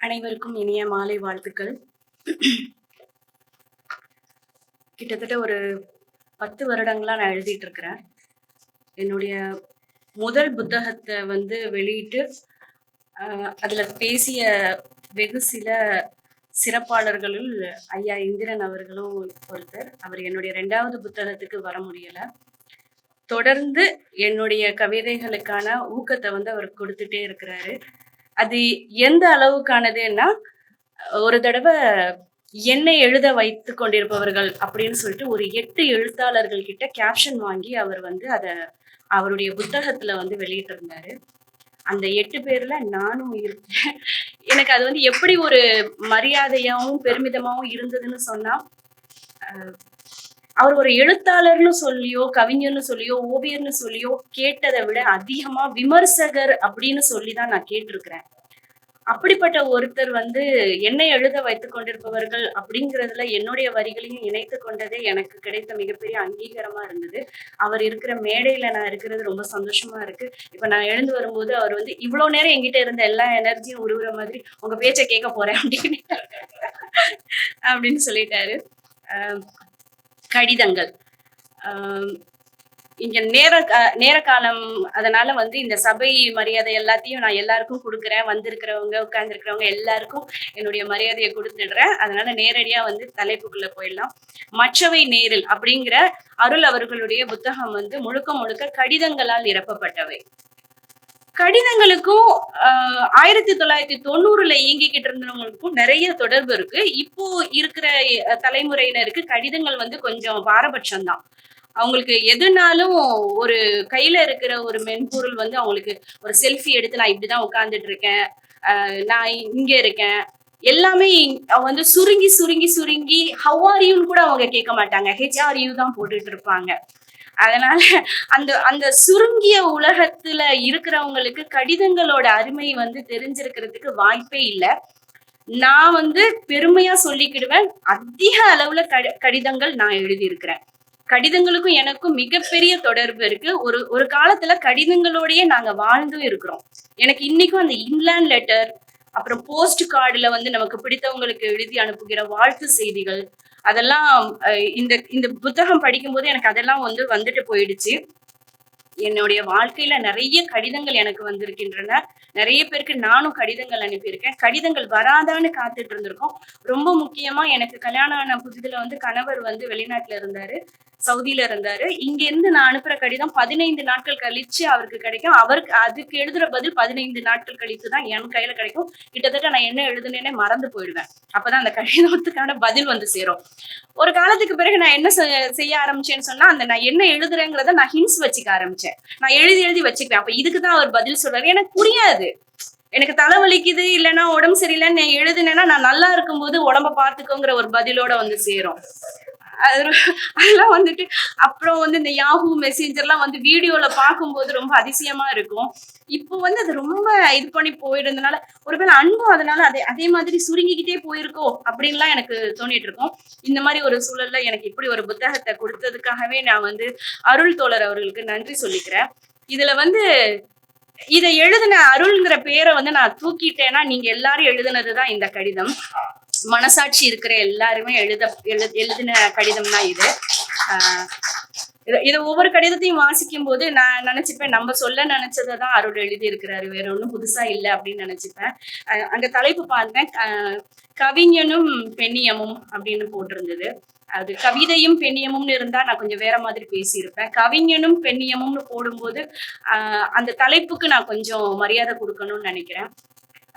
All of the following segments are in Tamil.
அனைவருக்கும் இனிய மாலை வாழ்த்துக்கள். கிட்டத்தட்ட ஒரு பத்து வருடங்களா நான் எழுதிட்டு இருக்கிறேன். என்னுடைய முதல் புத்தகத்தை வந்து வெளியிட்டு அதுல பேசிய வெகு சில சிறப்பாளர்களுள் ஐயா இந்திரன் அவர்களும் ஒருத்தர். அவர் என்னுடைய ரெண்டாவது புத்தகத்துக்கு வர முடியல. தொடர்ந்து என்னுடைய கவிதைகளுக்கான ஊக்கத்தை வந்து அவர் கொடுத்துட்டே இருக்கிறாரு. அது எந்த அளவுக்கானதுன்னா ஒரு தடவை என்னை எழுத வைத்து கொண்டிருப்பவர்கள் அப்படின்னு சொல்லிட்டு ஒரு எட்டு எழுத்தாளர்கள் கிட்ட கேப்ஷன் வாங்கி அவர் வந்து அதை அவருடைய புத்தகத்துல வந்து வெளியிட்டிருந்தாரு. அந்த எட்டு பேர்ல நானும் இருக்கேன். எனக்கு அது வந்து எப்படி ஒரு மரியாதையாகவும் பெருமிதமாகவும் இருந்ததுன்னு சொன்னா அவர் ஒரு எழுத்தாளர்னு சொல்லியோ கவிஞர்னு சொல்லியோ ஓவியர்னு சொல்லியோ கேட்டதை விட அதிகமா விமர்சகர் அப்படின்னு சொல்லி தான் நான் கேட்டிருக்கிறேன். அப்படிப்பட்ட ஒருத்தர் வந்து என்னை எழுத வைத்துக் கொண்டிருப்பவர்கள் அப்படிங்கிறதுல என்னுடைய வரிகளையும் இணைத்து கொண்டதே எனக்கு கிடைத்த மிகப்பெரிய அங்கீகாரமா இருந்தது. அவர் இருக்கிற மேடையில நான் இருக்கிறது ரொம்ப சந்தோஷமா இருக்கு. இப்ப நான் எழுந்து வரும்போது அவர் வந்து இவ்வளவு நேரம் என்கிட்ட இருந்த எல்லா எனர்ஜியும் உருவுற மாதிரி உங்க பேச்சை கேட்க போறேன் அப்படின்னு அப்படின்னு சொல்லிட்டாரு. ஆஹ் கடிதங்கள். ஆஹ் இங்க நேர நேர காலம் அதனால வந்து இந்த சபை மரியாதை எல்லாத்தையும் நான் எல்லாருக்கும் கொடுக்குறேன். வந்திருக்கிறவங்க உட்கார்ந்துருக்கிறவங்க எல்லாருக்கும் என்னுடைய மரியாதையை கொடுத்துடுறேன். அதனால நேரடியா வந்து தலைப்புக்குள்ள போயிடலாம். மற்றவை நேரில் அப்படிங்கிற அருள் அவர்களுடைய புத்தகம் வந்து முழுக்க முழுக்க கடிதங்களால் நிரப்பப்பட்டவை. கடிதங்களுக்கும் ஆஹ், ஆயிரத்தி தொள்ளாயிரத்தி தொண்ணூறுல இயங்கிக்கிட்டு இருந்தவங்களுக்கும் நிறைய தொடர்பு இருக்கு. இப்போ இருக்கிற தலைமுறையினருக்கு கடிதங்கள் வந்து கொஞ்சம் பாரபட்சம் தான் அவங்களுக்கு எதுனாலும் ஒரு கையில இருக்கிற ஒரு மென்பொருள் வந்து அவங்களுக்கு ஒரு செல்ஃபி எடுத்து நான் இப்படிதான் உட்கார்ந்துட்டு இருக்கேன் நான் இங்க இருக்கேன். எல்லாமே இங்- அவங்க வந்து சுருங்கி சுருங்கி சுருங்கி ஹவ் ஆர் யூன்னு கூட அவங்க கேட்க மாட்டாங்க. ஹெச்ஆர்யூ தான் போட்டுட்டு இருப்பாங்க அதனால அந்த அந்த சுருங்கிய உலகத்துல இருக்கிறவங்களுக்கு கடிதங்களோட அருமை வந்து தெரிஞ்சிருக்கிறதுக்கு வாய்ப்பே இல்லை. நான் வந்து பெருமையா சொல்லிக்கிடுவேன். அதிக அளவுல கடி- கடிதங்கள் நான் எழுதியிருக்கிறேன். கடிதங்களுக்கும் எனக்கும் மிகப்பெரிய தொடர்பு இருக்கு. ஒரு ஒரு காலத்துல கடிதங்களோடயே நாங்க வாழ்ந்தும் இருக்கிறோம். எனக்கு இன்னைக்கும் அந்த இன்லேண்ட் லெட்டர் அப்புறம் போஸ்ட் கார்டுல வந்து நமக்கு பிடித்தவங்களுக்கு எழுதி அனுப்புகிற வாழ்த்து செய்திகள் அதெல்லாம் அஹ், இந்த இந்த புத்தகம் படிக்கும்போது எனக்கு அதெல்லாம் வந்து வந்துட்டு போயிடுச்சு. என்னுடைய வாழ்க்கையில நிறைய கடிதங்கள் எனக்கு வந்திருக்கின்றன. நிறைய பேருக்கு நானும் கடிதங்கள் அனுப்பியிருக்கேன். கடிதங்கள் வராதான்னு காத்துட்டு இருந்திருக்கோம். ரொம்ப முக்கியமா எனக்கு கல்யாணம் ஆன புதுதுல வந்து கணவர் வந்து வெளிநாட்டுல இருந்தாரு சவுதியில இருந்தாரு. இங்க இருந்து நான் அனுப்புற கடிதம் பதினைந்து நாட்கள் கழிச்சு அவருக்கு கிடைக்கும். அவருக்கு அதுக்கு எழுதுற பதில் பதினைந்து நாட்கள் கழித்து தான் என் கையில கிடைக்கும். கிட்டத்தட்ட நான் என்ன எழுதுனேனே மறந்து போயிடுவேன். அப்பதான் அந்த கடிதத்துக்கான பதில் வந்து சேரும். ஒரு காலத்துக்கு பிறகு நான் என்ன செய்ய ஆரம்பிச்சேன்னு சொன்னா அந்த நான் என்ன எழுதுறேங்கிறத நான் ஹின்ஸ் வச்சுக்க ஆரம்பிச்சேன். நான் எழுதி எழுதி வச்சுக்குவேன். அப்ப இதுக்கு தான் அவர் பதில் சொல்றாரு. எனக்கு புரியாது. எனக்கு தலை வலிக்குது இல்லைன்னா உடம்பு சரியில்லைன்னு நான் எழுதுனேன்னா நான் நல்லா இருக்கும்போது உடம்ப பார்த்துக்கோங்கிற ஒரு பதிலோட வந்து சேரும். அதெல்லாம் வந்துட்டு அப்புறம் வந்து இந்த யாஹூ மெசேஞ்சர்லாம் வந்து வீடியோல பார்க்கும்போது ரொம்ப அதிசயமா இருக்கும். இப்போ வந்து அது ரொம்ப இது பண்ணி போயிடுறதுனால ஒருவேளை அன்பும் அதனால அதே அதே மாதிரி சுருங்கிக்கிட்டே போயிருக்கோ அப்படின்லாம் எனக்கு தோணிட்டு இருக்கும். இந்த மாதிரி ஒரு சூழல்ல எனக்கு இப்படி ஒரு புத்தகத்தை கொடுத்ததுக்காகவே நான் வந்து அருள் தோழர் அவர்களுக்கு நன்றி சொல்லிக்கிறேன். இதுல வந்து இதை எழுதின அருள்ங்கிற பேரை வந்து நான் தூக்கிட்டேன்னா நீங்க எல்லாரும் எழுதுனதுதான் இந்த கடிதம். மனசாட்சி இருக்கிற எல்லாருமே எழுத எழு எழுதின கடிதம் தான் இது. ஆஹ் இது- ஒவ்வொரு கடிதத்தையும் வாசிக்கும் போது நான் நினைச்சுப்பேன் நம்ம சொல்ல நினைச்சதை தான் அருள் எழுதி இருக்கிறாரு வேற ஒன்றும் புதுசா இல்லை அப்படின்னு நினைச்சுப்பேன். அஹ் அங்க தலைப்பு பார்த்தேன் கவிஞனும் பெண்ணியமும் அப்படின்னு போட்டிருந்தது. அது கவிதையும் பெண்ணியமும்னு இருந்தா நான் கொஞ்சம் வேற மாதிரி பேசியிருப்பேன். கவிஞனும் பெண்ணியமும்னு போடும்போது ஆஹ் அந்த தலைப்புக்கு நான் கொஞ்சம் மரியாதை கொடுக்கணும்னு நினைக்கிறேன்.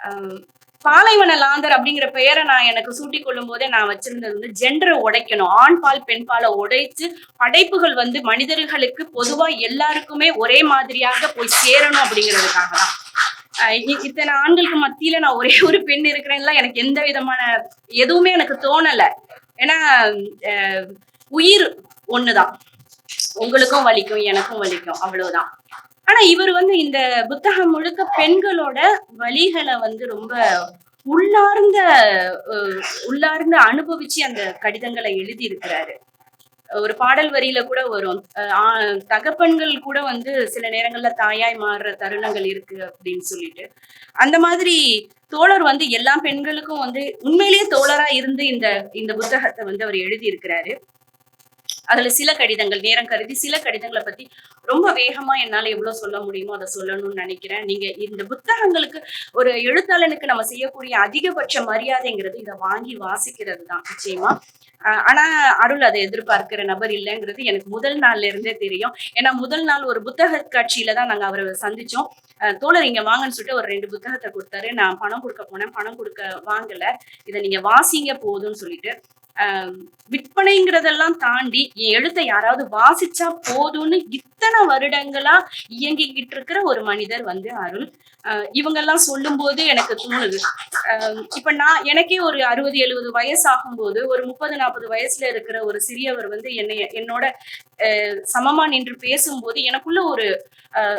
ஆஹ் பாலைவன லாந்தர் அப்படிங்கிற பெயரை நான் எனக்கு சூட்டிக் கொள்ளும் போதே நான் வச்சிருந்தது வந்து ஜெண்டரை உடைக்கணும். ஆண் பால் பெண் பாலை உடைச்சு படைப்புகள் வந்து மனிதர்களுக்கு பொதுவா எல்லாருக்குமே ஒரே மாதிரியாக போய் சேரணும் அப்படிங்கிறதுக்காக தான். ஆஹ் இத்தனை ஆண்களுக்கு மத்தியில நான் ஒரே ஒரு பெண் இருக்கிறேன்லாம் எனக்கு எந்த விதமான எதுவுமே எனக்கு தோணலை. ஏன்னா உயிர் ஒண்ணுதான். உங்களுக்கும் வலிக்கும் எனக்கும் வலிக்கும் அவ்வளவுதான். ஆனா இவர் வந்து இந்த புத்தகம் முழுக்க பெண்களோட வலிகளை வந்து ரொம்ப உள்ளார்ந்த உள்ளார்ந்து அனுபவிச்சு அந்த கடிதங்களை எழுதி இருக்கிறாரு ஒரு பாடல் வரியில கூட வரும். தகப்பன்கள் கூட வந்து சில நேரங்கள்ல தாயாய் மாறுற தருணங்கள் இருக்கு அப்படின்னு சொல்லிட்டு. அந்த மாதிரி தோழர் வந்து எல்லா பெண்களுக்கும் வந்து உண்மையிலேயே தோழரா இருந்து இந்த இந்த புத்தகத்தை வந்து அவர் எழுதி இருக்கிறாரு அதுல சில கடிதங்கள் நேரம் கருதி சில கடிதங்களை பத்தி ரொம்ப வேகமா என்னால எவ்வளவு சொல்ல முடியுமோ அதை சொல்லணும்னு நினைக்கிறேன். நீங்க இந்த புத்தகங்களுக்கு ஒரு எழுத்தாளனுக்கு நம்ம செய்யக்கூடிய அதிகபட்ச மரியாதைங்கிறது இதை வாங்கி வாசிக்கிறது தான் நிச்சயமா? ஆனா அருள் அதை எதிர்பார்க்கிற நபர் இல்லைங்கிறது எனக்கு முதல் நாள்ல இருந்தே தெரியும். ஏன்னா முதல் நாள் ஒரு புத்தக காட்சியில தான் நாங்க அவரை சந்திச்சோம். தோழர் இங்க வாங்கன்னு சொல்லிட்டு ஒரு ரெண்டு புத்தகத்தை கொடுத்தாரு. நான் பணம் கொடுக்க போனேன். பணம் கொடுக்க வாங்கல. இதை நீங்க வாசிங்க போதும்னு சொல்லிட்டு விற்பனைங்கிறதெல்லாம் தாண்டி என் எழுத்தை யாராவது வாசிச்சா போதும்னு இத்தனை வருடங்களா இயங்கிக்கிட்டு இருக்கிற ஒரு மனிதர் வந்து அருள். ஆஹ் இவங்கெல்லாம் சொல்லும்போது எனக்கு தோணுது. இப்ப நான் எனக்கே ஒரு அறுபது எழுபது வயசு ஆகும்போது ஒரு முப்பது நாற்பது வயசுல இருக்கிற ஒரு சிறியவர் வந்து என்னை என்னோட சமமா நின்று பேசும்போது எனக்குள்ள ஒரு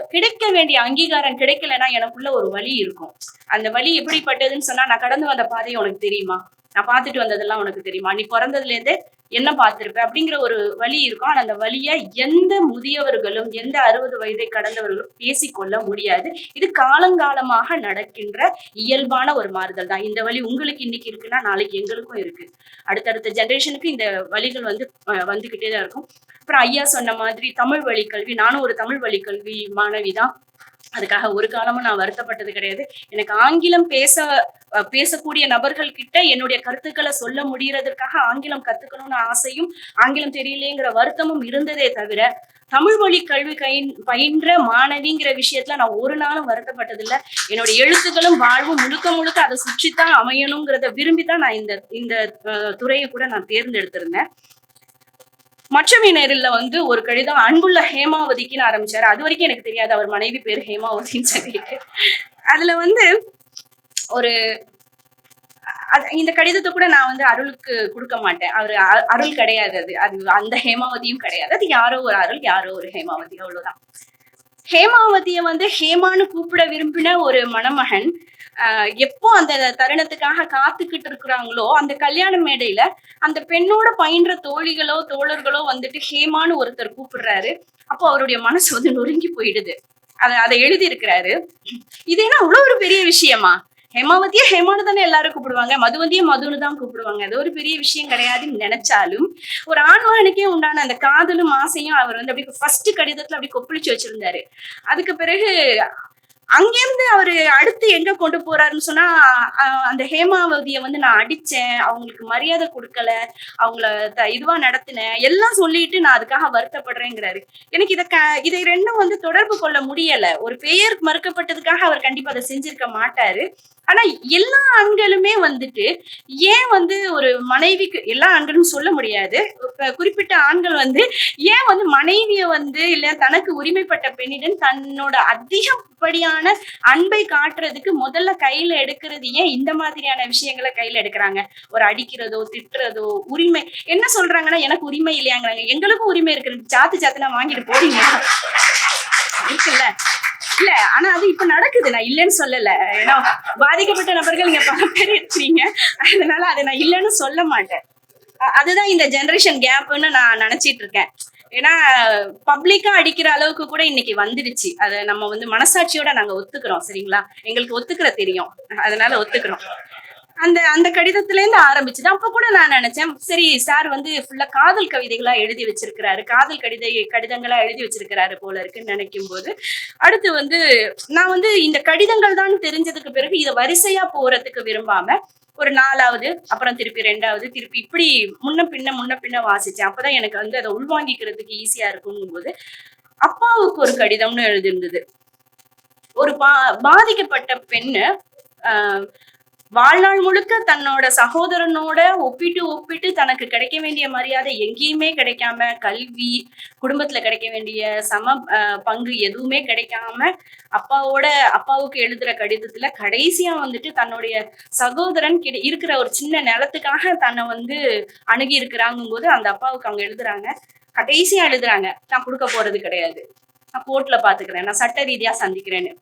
கிடைக்க வேண்டிய அங்கீகாரம் கிடைக்கலன்னா எனக்குள்ள ஒரு வலி இருக்கும். அந்த வலி எப்படிப்பட்டதுன்னு சொன்னா நான் கடந்து வந்த பாதையை உனக்கு தெரியுமா? நான் பார்த்துட்டு வந்ததெல்லாம் உனக்கு தெரியுமா? நீ பிறந்ததுல இருந்தே என்ன பார்த்திருப்ப? அப்படிங்கிற ஒரு வழி இருக்கும். ஆனால் அந்த வழியை எந்த முதியவர்களும் எந்த அறுபது வயதை கடந்தவர்களும் பேசிக்கொள்ள முடியாது. இது காலங்காலமாக நடக்கின்ற இயல்பான ஒரு மாறுதல் தான். இந்த வழி உங்களுக்கு இன்னைக்கு இருக்குன்னா நாளைக்கு எங்களுக்கும் இருக்கு. அடுத்தடுத்த ஜென்ரேஷனுக்கு இந்த வழிகள் வந்து வந்துகிட்டே தான் இருக்கும். அப்புறம் ஐயா சொன்ன மாதிரி தமிழ் வழி கல்வி நானும் ஒரு தமிழ் வழி கல்வி மாணவி தான் அதுக்காக ஒரு காலமும் நான் வருத்தப்பட்டது கிடையாது. எனக்கு ஆங்கிலம் பேச பேசக்கூடிய நபர்கள் கிட்ட என்னுடைய கருத்துக்களை சொல்ல முடியறதுக்காக ஆங்கிலம் கத்துக்கணும்னு ஆசையும் ஆங்கிலம் தெரியலேங்கிற வருத்தமும் இருந்ததே தவிர தமிழ் மொழி கல்வி கயின் பயின்ற மாணவிங்கிற விஷயத்துல நான் ஒரு நாளும் வருத்தப்பட்டதில்லை. என்னுடைய எழுத்துக்களும் வாழ்வும் முழுக்க முழுக்க அதை சுற்றித்தான் அமையணுங்கிறத விரும்பி தான் நான் இந்த இந்த துறையை கூட நான் தேர்ந்தெடுத்திருந்தேன். மற்றவினரில் வந்து ஒரு கடிதம் அன்புள்ள ஹேமாவதிக்குன்னு ஆரம்பிச்சாரு. அது வரைக்கும் எனக்கு தெரியாது அவர் மனைவி பேர் ஹேமாவதின்னு சொல்லிட்டு. அதுல வந்து ஒரு இந்த கடிதத்தை கூட நான் வந்து அருளுக்கு கொடுக்க மாட்டேன். அவர் அ- அருள் கிடையாது அது. அது அந்த ஹேமாவதியும் கிடையாது. அது யாரோ ஒரு அருள் யாரோ ஒரு ஹேமாவதி. அவ்வளவுதான். ஹேமாவதிய வந்து ஹேமான்னு கூப்பிட விரும்பின ஒரு மணமகன் ஆஹ் எப்போ அந்த தருணத்துக்காக காத்துக்கிட்டு இருக்கிறாங்களோ அந்த கல்யாண மேடையில அந்த பெண்ணோட பயின்ற தோழிகளோ தோழர்களோ வந்துட்டு ஹேமான்னு ஒருத்தர் கூப்பிடுறாரு. அப்போ அவருடைய மனசு வந்து நொறுங்கி போயிடுது. அதை அதை எழுதி இருக்கிறாரு இது என்ன அவ்வளவு ஒரு பெரிய விஷயமா? ஹேமாவதியே ஹேமானு தானே எல்லாரும் கூப்பிடுவாங்க. மதுவந்தியே மதுன்னு தான் கூப்பிடுவாங்க. அது ஒரு பெரிய விஷயம் கிடையாதுன்னு நினைச்சாலும். ஒரு ஆண்மகனுக்கே உண்டான அந்த காதலும் ஆசையும் அவர் வந்து அப்படி ஃபர்ஸ்ட் கடிதத்துல அப்படி கொப்பளிச்சு வச்சிருந்தாரு. அதுக்கு பிறகு அங்கேருந்து அவரு அடுத்து எங்க கொண்டு போறாருன்னு சொன்னா அந்த ஹேமாவதியை வந்து நான் அடிச்சேன். அவங்களுக்கு மரியாதை கொடுக்கல. அவங்கள த- இதுவா நடத்தினேன். எல்லாம் சொல்லிட்டு நான் அதுக்காக வருத்தப்படுறேங்கிறாரு. எனக்கு இத க இதை ரெண்டும் வந்து தொடர்பு கொள்ள முடியல. ஒரு பெயர் மறுக்கப்பட்டதுக்காக அவர் கண்டிப்பா அதை செஞ்சிருக்க மாட்டாரு. ஆனா எல்லா ஆண்களுமே வந்துட்டு ஏன் வந்து ஒரு மனைவிக்கு எல்லா ஆண்களும் சொல்ல முடியாது. குறிப்பிட்ட ஆண்கள் வந்து ஏன் வந்து மனைவிய வந்து இல்ல தனக்கு உரிமைப்பட்ட பெண்ணிடம் தன்னோட அதிகப்படியான அன்பை காட்டுறதுக்கு முதல்ல கையில எடுக்கிறது ஏன் இந்த மாதிரியான விஷயங்களை கையில எடுக்கிறாங்க? ஒரு அடிக்கிறதோ திட்டுறதோ உரிமை. என்ன சொல்றாங்கன்னா எனக்கு உரிமை இல்லையாங்கிறாங்க. எங்களுக்கும் உரிமை இருக்கு சாத்து சாத்துனா வாங்கிட்டு போறீங்க இருக்குல்ல? இல்ல ஆனா அது இப்ப நடக்குது. நான் இல்லைன்னு சொல்லல. ஏன்னா பாதிக்கப்பட்ட நபர்கள் இங்க பல பேர் இருக்கிறீங்க. அதனால அதை நான் இல்லைன்னு சொல்ல மாட்டேன். அதுதான் இந்த ஜெனரேஷன் கேப்னு நான் நினைச்சிட்டு இருக்கேன். ஏன்னா பப்ளிக்கா அடிக்கிற அளவுக்கு கூட இன்னைக்கு வந்துடுச்சு. அதை நம்ம வந்து மனசாட்சியோட நாங்க ஒத்துக்கிறோம் சரிங்களா? எங்களுக்கு ஒத்துக்கிற தெரியும். அதனால ஒத்துக்கிறோம். அந்த அந்த கடிதத்துல இருந்து ஆரம்பிச்சுதான் அப்ப கூட நான் நினைச்சேன் சரி சார் வந்து ஃபுல்லா காதல் கவிதைகளா எழுதி வச்சிருக்கிறாரு. காதல் கடிதை கடிதங்களா எழுதி வச்சிருக்கிறாரு போல இருக்குன்னு நினைக்கும் போது அடுத்து வந்து நான் வந்து இந்த கடிதங்கள் தான் தெரிஞ்சதுக்கு பிறகு இதை வரிசையா போறதுக்கு விரும்பாம ஒரு நாலாவது அப்புறம் திருப்பி ரெண்டாவது திருப்பி இப்படி முன்ன பின்ன முன்ன பின்ன வாசிச்சேன். அப்பதான் எனக்கு வந்து அதை உள்வாங்கிக்கிறதுக்கு ஈஸியா இருக்குங்கும் போது அப்பாவுக்கு ஒரு கடிதம்னு எழுதியிருந்தது. ஒரு பா பாதிக்கப்பட்ட பெண்ணு ஆஹ், வாழ்நாள் முழுக்க தன்னோட சகோதரனோட ஒப்பிட்டு ஒப்பிட்டு தனக்கு கிடைக்க வேண்டிய மரியாதை எங்கேயுமே கிடைக்காம கல்வி குடும்பத்துல கிடைக்க வேண்டிய சம பங்கு எதுவுமே கிடைக்காம அப்பாவோட அப்பாவுக்கு எழுதுற கடிதத்துல கடைசியா வந்துட்டு தன்னுடைய சகோதரன் கிட இருக்கிற ஒரு சின்ன நிலத்துக்காக தன்னை வந்து அணுகி இருக்கிறாங்கும் போது அந்த அப்பாவுக்கு அவங்க எழுதுறாங்க. கடைசியா எழுதுறாங்க நான் கொடுக்க போறது கிடையாது. நான் கோர்ட்ல பாத்துக்கிறேன். நான் சட்ட ரீதியா சந்திக்கிறேன்னு.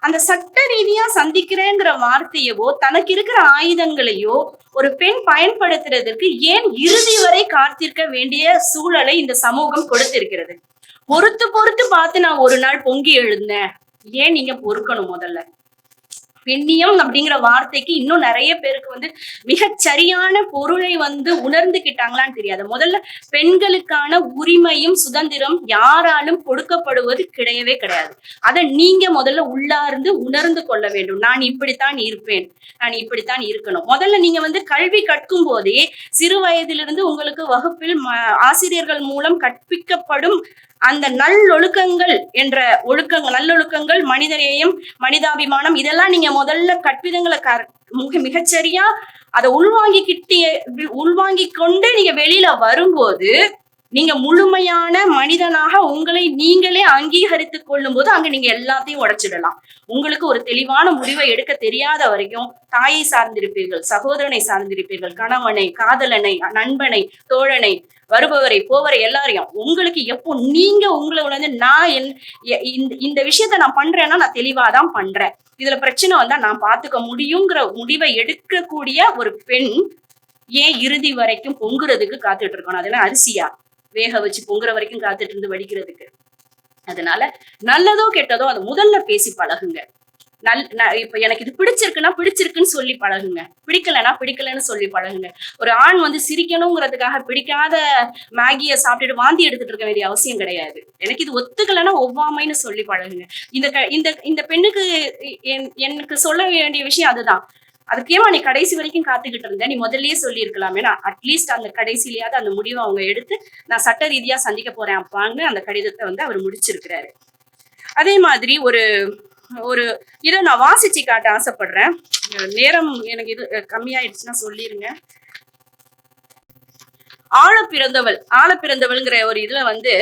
அந்த சட்ட ரீதியா சந்திக்கிறேங்கிற வார்த்தையவோ தனக்கு இருக்கிற ஆயுதங்களையோ ஒரு பெண் பயன்படுத்துறதுக்கு ஏன் இறுதி வரை காத்திருக்க வேண்டிய சூழலை இந்த சமூகம் கொடுத்திருக்கிறது? பொறுத்து பொறுத்து பார்த்து நான் ஒரு நாள் பொங்கி எழுந்தேன். ஏன் நீங்க பொறுக்கணும் முதல்ல? பெண்ணியம் அப்படிங்கிற வார்த்தைக்கு இன்னும் நிறைய பேருக்கு வந்து மிகச் சரியான பொருளை வந்து உணர்ந்துகிட்டாங்களான்னு தெரியாது. முதல்ல பெண்களுக்கான உரிமையும் சுதந்திரம் யாராலும் கொடுக்கப்படுவது கிடையவே கிடையாது. அதை நீங்க முதல்ல உள்ளார்ந்து உணர்ந்து கொள்ள வேண்டும். நான் இப்படித்தான் இருப்பேன். நான் இப்படித்தான் இருக்கணும். முதல்ல நீங்க வந்து கல்வி கற்கும் போதே சிறு வயதிலிருந்து உங்களுக்கு வகுப்பில் ம- ஆசிரியர்கள் மூலம் கற்பிக்கப்படும் அந்த நல்லொழுக்கங்கள் என்ற ஒழுக்கங்கள் நல்லொழுக்கங்கள் மனிதநேயம் மனிதாபிமானம் இதெல்லாம் நீங்க முதல்ல கற்பிதங்களை க மிக மிகச்சரியா அதை உள்வாங்கிக்கிட்டே உள்வாங்கி கொண்டு நீங்க வெளியில வரும்போது நீங்க முழுமையான மனிதனாக உங்களை நீங்களே அங்கீகரித்துக் கொள்ளும் போது அங்க நீங்க எல்லாத்தையும் உடைச்சிடலாம். உங்களுக்கு ஒரு தெளிவான முடிவை எடுக்க தெரியாத வரைக்கும் தாயை சார்ந்திருப்பீர்கள் சகோதரனை சார்ந்திருப்பீர்கள் கணவனை காதலனை நண்பனை தோழனை வருபவரை போவரை எல்லாரையும் உங்களுக்கு எப்போ நீங்க உங்களை வந்து நான் என் இந்த இந்த விஷயத்த நான் பண்றேன்னா நான் தெளிவா தான் பண்றேன். இதுல பிரச்சனை வந்தா நான் பாத்துக்க முடியுங்கிற முடிவை எடுக்கக்கூடிய ஒரு பெண் ஏன் இறுதி வரைக்கும் பொங்குறதுக்கு காத்துட்டு இருக்கணும்? அதெல்லாம் அரிசியா? வேக வச்சு பொங்குற வரைக்கும் காத்துட்டு இருந்து வடிக்கிறதுக்கு. அதனால நல்லதோ கெட்டதோ அதை முதல்ல பேசி பழகுங்க. நல் இப்ப எனக்கு இது பிடிச்சிருக்குன்னா பிடிச்சிருக்குன்னு சொல்லி பழகுங்க. பிடிக்கலைன்னா பிடிக்கலன்னு சொல்லி பழகுங்க. ஒரு ஆண் வந்து சிரிக்கணுங்கிறதுக்காக பிடிக்காத மேகியை சாப்பிட்டுட்டு வாந்தி எடுத்துட்டு இருக்க வேண்டிய அவசியம் கிடையாது. எனக்கு இது ஒத்துக்கலைன்னா ஒவ்வாமைன்னு சொல்லி பழகுங்க. இந்த க- இந்த இந்த பெண்ணுக்கு என்- எனக்கு சொல்ல வேண்டிய விஷயம் அதுதான். அதுக்கேமா நீ கடைசி வரைக்கும் காத்துக்கிட்டு இருந்த? நீ முதல்லயே சொல்லி இருக்கலாமே நான் அட்லீஸ்ட் அந்த கடைசியிலயாவது அந்த முடிவை அவங்க எடுத்து நான் சட்ட ரீதியா சந்திக்க போறேன் அப்பான்னு அந்த கடிதத்தை வந்து அவர் முடிச்சிருக்கிறாரு. அதே மாதிரி ஒரு ஒரு இதை நான் வாசிச்சு காட்ட ஆசைப்படுறேன். நேரம் எனக்கு இது கம்மியாயிடுச்சுன்னா சொல்லிருங்க. ஆழ பிறந்தவள் ஆழ பிறந்தவள்ங்கிற ஒரு இதுல வந்து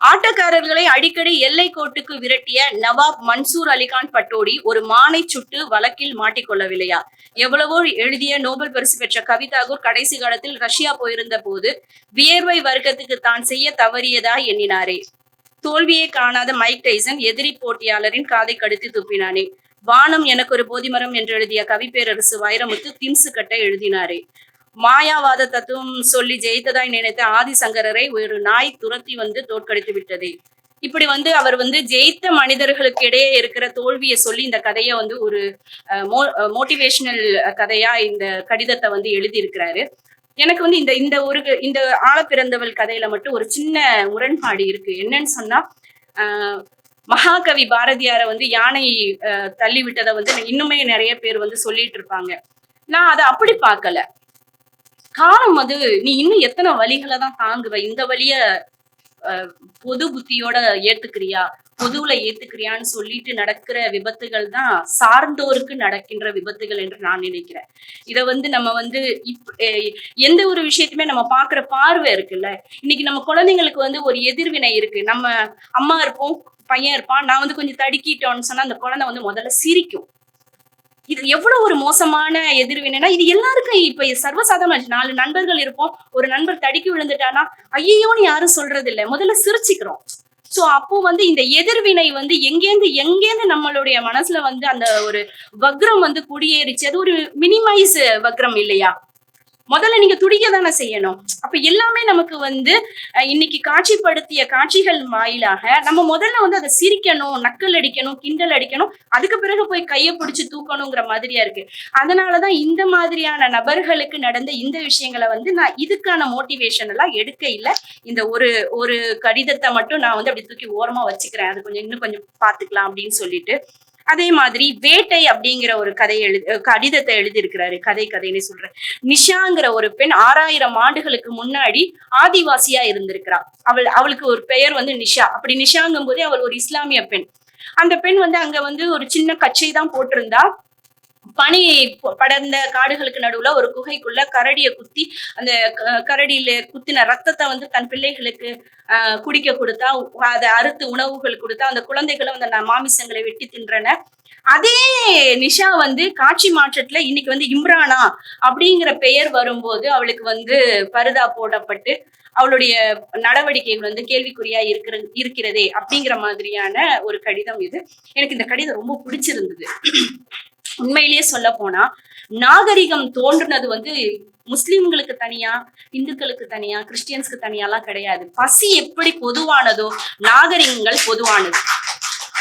ஆட்டக்காரர்களை அடிக்கடி எல்லை கோட்டுக்கு விரட்டிய நவாப் மன்சூர் அலிகான் பட்டோடி ஒரு மானை சுட்டு வழக்கில் மாட்டிக்கொள்ளவில்லையா? எவ்வளவோ எழுதிய நோபல் பரிசு பெற்ற கவிதாகூர் கடைசி காலத்தில் ரஷ்யா போயிருந்த போது வியர்வை வர்க்கத்துக்கு தான் செய்ய தவறியதா எண்ணினாரே. தோல்வியை காணாத மைக் டைசன் எதிரி போட்டியாளரின் காதை கடித்து துப்பினானே. வானம் எனக்கு ஒரு போதிமரம் என்று எழுதிய கவிப்பேரரசு வைரமுத்து திம்சு கட்ட எழுதினாரே. மாயாவாத தத்துவம் சொல்லி ஜெயித்ததாய் நினைத்த ஆதிசங்கரரை ஒரு நாய் துரத்தி வந்து தோற்கடித்து விட்டதே. இப்படி வந்து அவர் வந்து ஜெயித்த மனிதர்களுக்கு இடையே இருக்கிற தோல்வியை சொல்லி இந்த கதையை வந்து ஒரு மோ மோட்டிவேஷனல் கதையா இந்த கடிதத்தை வந்து எழுதியிருக்கிறாரு. எனக்கு வந்து இந்த இந்த ஒரு இந்த ஆழ பிறந்தவள் கதையில மட்டும் ஒரு சின்ன முரண்பாடு இருக்கு. என்னன்னு சொன்னா ஆஹ் மகாகவி பாரதியாரை வந்து யானை ஆஹ் தள்ளி விட்டதை வந்து இன்னுமே நிறைய பேர் வந்து சொல்லிட்டு இருப்பாங்க. நான் அதை அப்படி பார்க்கல. காலம் அது நீ இன்னும் எத்தனை வழிகளை தான் தாங்குவ? இந்த வழிய பொது புத்தியோட ஏத்துக்கிறியா? பொதுவுல ஏத்துக்கிறியான்னு சொல்லிட்டு நடக்கிற விபத்துகள் தான் சார்ந்தோருக்கு நடக்கின்ற விபத்துகள் என்று நான் நினைக்கிறேன். இதை வந்து நம்ம வந்து இப் எந்த ஒரு விஷயத்தையுமே நம்ம பாக்குற பார்வை இருக்குல்ல? இன்னைக்கு நம்ம குழந்தைங்களுக்கு வந்து ஒரு எதிர்வினை இருக்கு. நம்ம அம்மா இருப்போம் பையன் இருப்பான் நான் வந்து கொஞ்சம் தடுக்கிட்டோம்னு சொன்னா அந்த குழந்தை வந்து முதல்ல சிரிக்கும். இது எவ்வளவு ஒரு மோசமான எதிர்வினைனா இது எல்லாருக்கும் இப்ப சர்வசாதாரண நாலு நண்பர்கள் இருப்போம். ஒரு நண்பர் தடுக்கி விழுந்துட்டானா? ஐயோன்னு யாரும் சொல்றது இல்ல முதல்ல சிரிச்சுக்கிறோம். சோ அப்போ வந்து இந்த எதிர்வினை வந்து எங்கேந்து எங்கேந்து நம்மளுடைய மனசுல வந்து அந்த ஒரு வக்ரம் வந்து குடியேறிச்சு. அது ஒரு மினிமைஸ் வக்ரம் இல்லையா? முதல்ல நீங்க துடிக்க தானே செய்யணும். அப்ப எல்லாமே நமக்கு வந்து இன்னைக்கு காட்சிப்படுத்திய காட்சிகள் வாயிலாக நம்ம முதல்ல வந்து அதை சிரிக்கணும் நக்கல் அடிக்கணும் கிண்டல் அடிக்கணும் அதுக்கு பிறகு போய் கையை பிடிச்சு தூக்கணுங்கிற மாதிரியா இருக்கு. அதனாலதான் இந்த மாதிரியான நபர்களுக்கு நடந்த இந்த விஷயங்களை வந்து நான் இதுக்கான மோட்டிவேஷன் எல்லாம் எடுக்க இல்லை. இந்த ஒரு ஒரு கடிதத்தை மட்டும் நான் வந்து அப்படி தூக்கி ஓரமா வச்சுக்கிறேன். அது கொஞ்சம் இன்னும் கொஞ்சம் பாத்துக்கலாம் அப்படின்னு சொல்லிட்டு அதே மாதிரி வேட்டை அப்படிங்கிற ஒரு கதை எழுதி கடிதத்தை எழுதியிருக்கிறாரு கதை கதைன்னு சொல்றேன். நிஷாங்கிற ஒரு பெண் ஆறாயிரம் ஆண்டுகளுக்கு முன்னாடி ஆதிவாசியா இருந்திருக்கிறா. அவள் அவளுக்கு ஒரு பெயர் வந்து நிஷா. அப்படி நிஷாங்கும் போதே அவள் ஒரு இஸ்லாமிய பெண். அந்த பெண் வந்து அங்க வந்து ஒரு சின்ன கச்சை தான் போட்டிருந்தா. பனி படர்ந்த காடுகளுக்கு நடுவுல ஒரு குகைக்குள்ள கரடிய குத்தி அந்த கரடியில குத்தின ரத்தத்தை வந்து தன் பிள்ளைகளுக்கு அஹ் குடிக்க கொடுத்தா அதை அறுத்து உணவுகள் கொடுத்தா அந்த குழந்தைகளும் அந்த மாமிசங்களை வெட்டி தின்றன. அதே நிஷா வந்து காட்சி மாற்றத்துல இன்னைக்கு வந்து இம்ரானா அப்படிங்கிற பெயர் வரும்போது அவளுக்கு வந்து பருதா போடப்பட்டு அவளுடைய நடவடிக்கைகள் வந்து கேள்விக்குறியா இருக்கிற இருக்கிறதே அப்படிங்கிற மாதிரியான ஒரு கடிதம் இது. எனக்கு இந்த கடிதம் ரொம்ப பிடிச்சிருந்தது. உண்மையிலேயே சொல்ல போனா நாகரிகம் தோன்றுனது வந்து முஸ்லிம்களுக்கு தனியா இந்துக்களுக்கு தனியா கிறிஸ்டியன்ஸ்க்கு தனியாலாம் கிடையாது. பசி எப்படி பொதுவானதோ நாகரிகங்கள் பொதுவானது.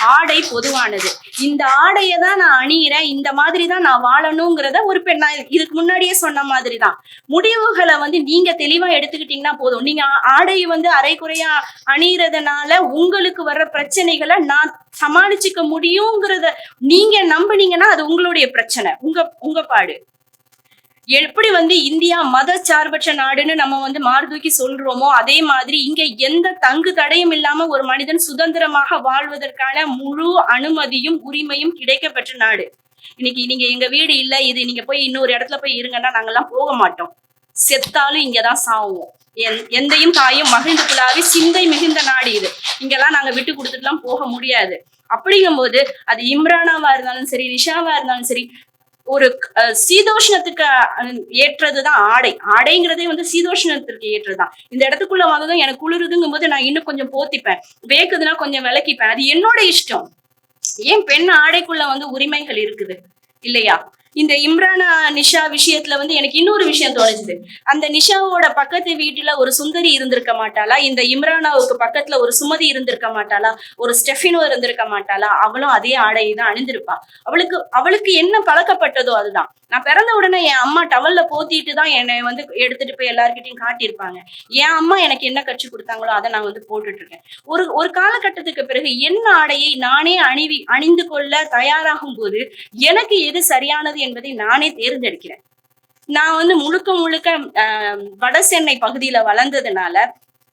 ஆடை பொதுவானது. இந்த ஆடையை தான் நான் அணியிறேன் இந்த மாதிரி தான் நான் வாழணுங்கிறத ஒரு பெண் நான் இதுக்கு முன்னாடியே சொன்ன மாதிரி தான். முடிவுகளை வந்து நீங்க தெளிவா எடுத்துக்கிட்டீங்கன்னா போதும். நீங்க ஆடையை வந்து அரைக்குறையா அணியறதுனால உங்களுக்கு வர்ற பிரச்சனைகளை நான் சமாளிச்சுக்க முடியுங்கிறத நீங்க நம்புனீங்கன்னா அது உங்களுடைய பிரச்சனை. உங்க உங்க பாடு. எப்படி வந்து இந்தியா மத சார்பற்ற நாடுன்னு நம்ம வந்து மாறுதூக்கி சொல்றோமோ அதே மாதிரி இங்க எந்த தங்கு தடையும் இல்லாம ஒரு மனிதன் சுதந்திரமாக வாழ்வதற்கான முழு அனுமதியும் உரிமையும் கிடைக்கப்பெற்ற நாடு. இன்னைக்கு நீங்க எங்க வீடு இல்ல இது நீங்க போய் இன்னொரு இடத்துல போய் இருங்கன்னா நாங்கெல்லாம் போக மாட்டோம். செத்தாலும் இங்கதான் சாவோம் எந்- எந்தையும் தாயும் மகிழ்ந்து குழாவி சிந்தை மிகுந்த நாடு இது. இங்கெல்லாம் நாங்க விட்டு கொடுத்துட்டுலாம் போக முடியாது. அப்படிங்கும்போது அது இம்ரானாவா இருந்தாலும் சரி நிஷாவா இருந்தாலும் சரி ஒரு அஹ், சீதோஷ்ணத்துக்கு அஹ், ஏற்றதுதான் ஆடை. ஆடைங்கிறதே வந்து சீதோஷ்ணத்திற்கு ஏற்றதுதான். இந்த இடத்துக்குள்ள வந்ததும் எனக்கு குளிருதுங்கும் போது நான் இன்னும் கொஞ்சம் போத்திப்பேன். வேக்குதுன்னா கொஞ்சம் விளக்கிப்பேன். அது என்னோட இஷ்டம். ஏன் பெண் ஆடைக்குள்ள வந்து உரிமைகள் இருக்குது? இல்லையா? இந்த இம்ரானா நிஷா விஷயத்துல வந்து எனக்கு இன்னொரு விஷயம் தோணுச்சுது அந்த நிஷாவோட பக்கத்து வீட்டுல ஒரு சுந்தரி இருந்திருக்க மாட்டாளா? இந்த இம்ரானாவுக்கு பக்கத்துல ஒரு சுமதி இருந்திருக்க மாட்டாளா? ஒரு ஸ்டெஃபினோ இருந்திருக்க மாட்டாளா? அவளும் அதே ஆடையை தான் அணிந்திருப்பா. அவளுக்கு அவளுக்கு என்ன பழக்கப்பட்டதோ அதுதான். நான் பிறந்த உடனே என் அம்மா டவல்ல போத்திட்டு தான் என்னை வந்து எடுத்துட்டு போய் எல்லாருக்கிட்டையும் காட்டியிருப்பாங்க. என் அம்மா எனக்கு என்ன கட்சி கொடுத்தாங்களோ அதை நான் வந்து போட்டுட்டு இருக்கேன் ஒரு ஒரு காலகட்டத்துக்கு பிறகு என்ன ஆடையை நானே அணிவி அணிந்து கொள்ள தயாராகும் போது எனக்கு எது சரியானது என்பதை நானே தேர்ந்தெடுக்கிறேன். நான் வந்து முழுக்க முழுக்க வட சென்னை பகுதியில வளர்ந்ததுனால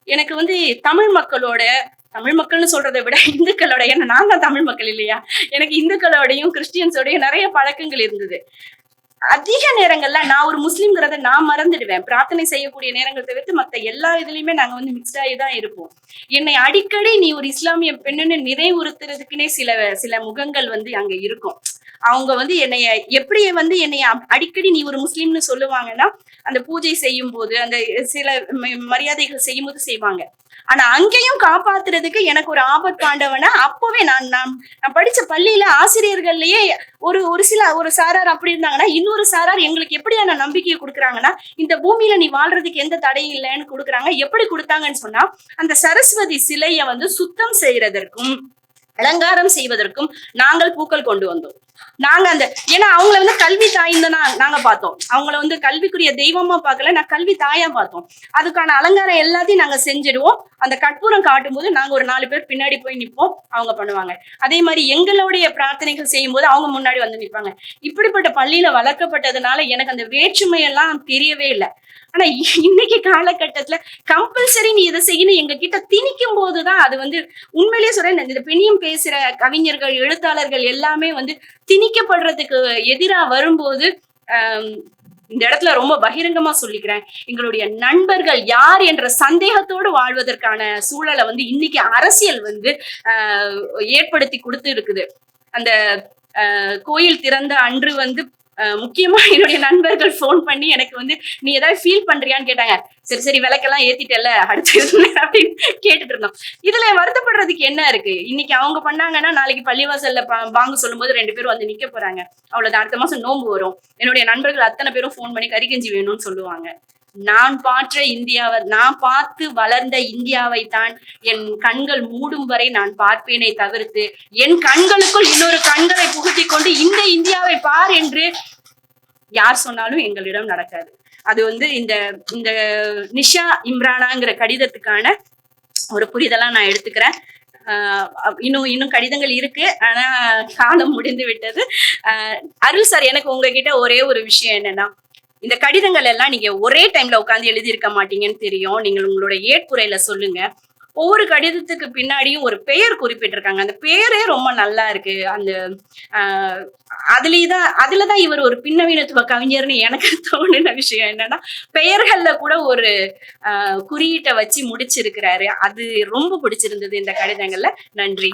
எனக்கு வந்து தமிழ் மக்களோட தமிழ் மக்கள்னு சொல்றதை விட இந்துக்களோட ஏன்னா நான் தான் தமிழ் மக்கள் இல்லையா? எனக்கு இந்துக்களோடையும் கிறிஸ்டியன்ஸோடையும் நிறைய பழக்கங்கள் இருந்தது. அதிக நேரங்கள்ல நான் ஒரு முஸ்லீம்ங்கிறத நான் மறந்துடுவேன். பிரார்த்தனை செய்யக்கூடிய நேரங்கள் தவிர்த்து மத்த எல்லா இதுலயுமே நாங்க வந்து மிக்ஸ்ட் ஆகி தான் இருப்போம். என்னை அடிக்கடி நீ ஒரு இஸ்லாமிய பெண்ணுன்னு நினைவுறுத்துறதுக்குன்னே சில சில முகங்கள் வந்து அங்க இருக்கும். அவங்க வந்து என்னைய எப்படி வந்து என்னைய அடிக்கடி நீ ஒரு முஸ்லீம்னு சொல்லுவாங்கன்னா அந்த பூஜை செய்யும் போது அந்த சில மரியாதைகள் செய்யும் போது செய்வாங்க. ஆனா அங்கேயும் காப்பாத்துறதுக்கு எனக்கு ஒரு ஆபத் பாண்டவனா அப்பவே நான் நான் நான் படிச்ச பள்ளியில ஆசிரியர்கள்லயே ஒரு ஒரு சில ஒரு சாரார் அப்படி இருந்தாங்கன்னா இன்னொரு சாரார் எங்களுக்கு எப்படியான நம்பிக்கையை கொடுக்குறாங்கன்னா இந்த பூமியில நீ வாழ்றதுக்கு எந்த தடையும் இல்லைன்னு கொடுக்குறாங்க. எப்படி கொடுத்தாங்கன்னு சொன்னா அந்த சரஸ்வதி சிலையை வந்து சுத்தம் செய்யறதற்கும் அலங்காரம் செய்வதற்கும் நாங்கள் பூக்கள் கொண்டு வந்தோம். நாங்க அந்த ஏன்னா அவங்கள வந்து கல்வி தாயின்னு தான் நாங்க பார்த்தோம். அவங்கள வந்து கல்விக்குரிய தெய்வமா பார்க்கல நான் கல்வி தாயா பார்த்தோம். அதுக்கான அலங்காரம் எல்லாத்தையும் நாங்க செஞ்சிடுவோம். அந்த கற்பூரம் காட்டும் போது நாங்க ஒரு நாலு பேர் பின்னாடி போய் நிப்போம். அவங்க பண்ணுவாங்க. அதே மாதிரி எங்களுடைய பிரார்த்தனைகள் செய்யும் போது அவங்க முன்னாடி வந்து நிப்பாங்க. இப்படிப்பட்ட பள்ளியில வளர்க்கப்பட்டதுனால எனக்கு அந்த வேற்றுமை எல்லாம் தெரியவே இல்லை. ஆனா இன்னைக்கு காலகட்டத்துல கம்பல்சரி நீ இதை செய்யணும் எங்க கிட்ட திணிக்கும் போதுதான் அது வந்து உண்மையிலேயே சொல்றேன். இந்த பெண்ணியம் பேசுற கவிஞர்கள் எழுத்தாளர்கள் எல்லாமே வந்து திணிக்கப்படுறதுக்கு எதிரா வரும்போது இந்த இடத்துல ரொம்ப பகிரங்கமா சொல்லிக்கிறேன். எங்களுடைய நண்பர்கள் யார் என்ற சந்தேகத்தோடு வாழ்வதற்கான சூழலை வந்து இன்னைக்கு அரசியல் வந்து ஏற்படுத்தி கொடுத்து இருக்குது. அந்த கோயில் திறந்த அன்று வந்து முக்கியமா என்னுடைய நண்பர்கள் ஃபோன் பண்ணி எனக்கு வந்து நீ ஏதாவது ஃபீல் பண்றியான்னு கேட்டாங்க. சரி சரி விளக்கெல்லாம் ஏத்திட்டல அடுத்து அப்படின்னு கேட்டுட்டு இருந்தோம். இதுல வருத்தப்படுறதுக்கு என்ன இருக்கு? இன்னைக்கு அவங்க பண்ணாங்கன்னா நாளைக்கு பள்ளிவாசல்ல பா- பாங்கு சொல்லும்போது ரெண்டு பேரும் வந்து நிக்க போறாங்க. அவ்வளவுதான். அடுத்த மாசம் நோம்பு வரும். என்னுடைய நண்பர்கள் அத்தனை பேரும் ஃபோன் பண்ணி கறிகஞ்சி வேணும்னு சொல்லுவாங்க. நான் பாற்ற இந்தியாவை நான் பார்த்து வளர்ந்த இந்தியாவை தான் என் கண்கள் மூடும் வரை நான் பார்ப்பேனே தவிர்த்து என் கண்களுக்குள் இன்னொரு கண்களை புகுத்தி கொண்டு இந்த இந்தியாவை பார் என்று யார் சொன்னாலும் எங்களிடம் நடக்காது. அது வந்து இந்த இந்த நிஷா இம்ரானாங்கிற கடிதத்துக்கான ஒரு புரிதலா நான் எடுத்துக்கிறேன். ஆஹ் இன்னும் இன்னும் கடிதங்கள் இருக்கு. ஆனா காலம் முடிந்து விட்டது. ஆஹ் அருள் சார் எனக்கு உங்ககிட்ட ஒரே ஒரு விஷயம் என்னன்னா இந்த கடிதங்கள் எல்லாம் நீங்க ஒரே டைம்ல உட்காந்து எழுதியிருக்க மாட்டீங்கன்னு தெரியும். நீங்கள் உங்களோட ஏற்புரையில சொல்லுங்க. ஒவ்வொரு கடிதத்துக்கு பின்னாடியும் ஒரு பெயர் குறிப்பிட்டிருக்காங்க. அந்த பெயரே ரொம்ப நல்லா இருக்கு. அந்த ஆஹ் அதுலதான் அதுலதான் இவர் ஒரு பின்னவீனத்துவ கவிஞர்னு எனக்கு தோணுன விஷயம் என்னன்னா பெயர்கள்ல கூட ஒரு குறியீட்டை வச்சு முடிச்சிருக்கிறாரு. அது ரொம்ப பிடிச்சிருந்தது இந்த கடிதங்கள்ல. நன்றி.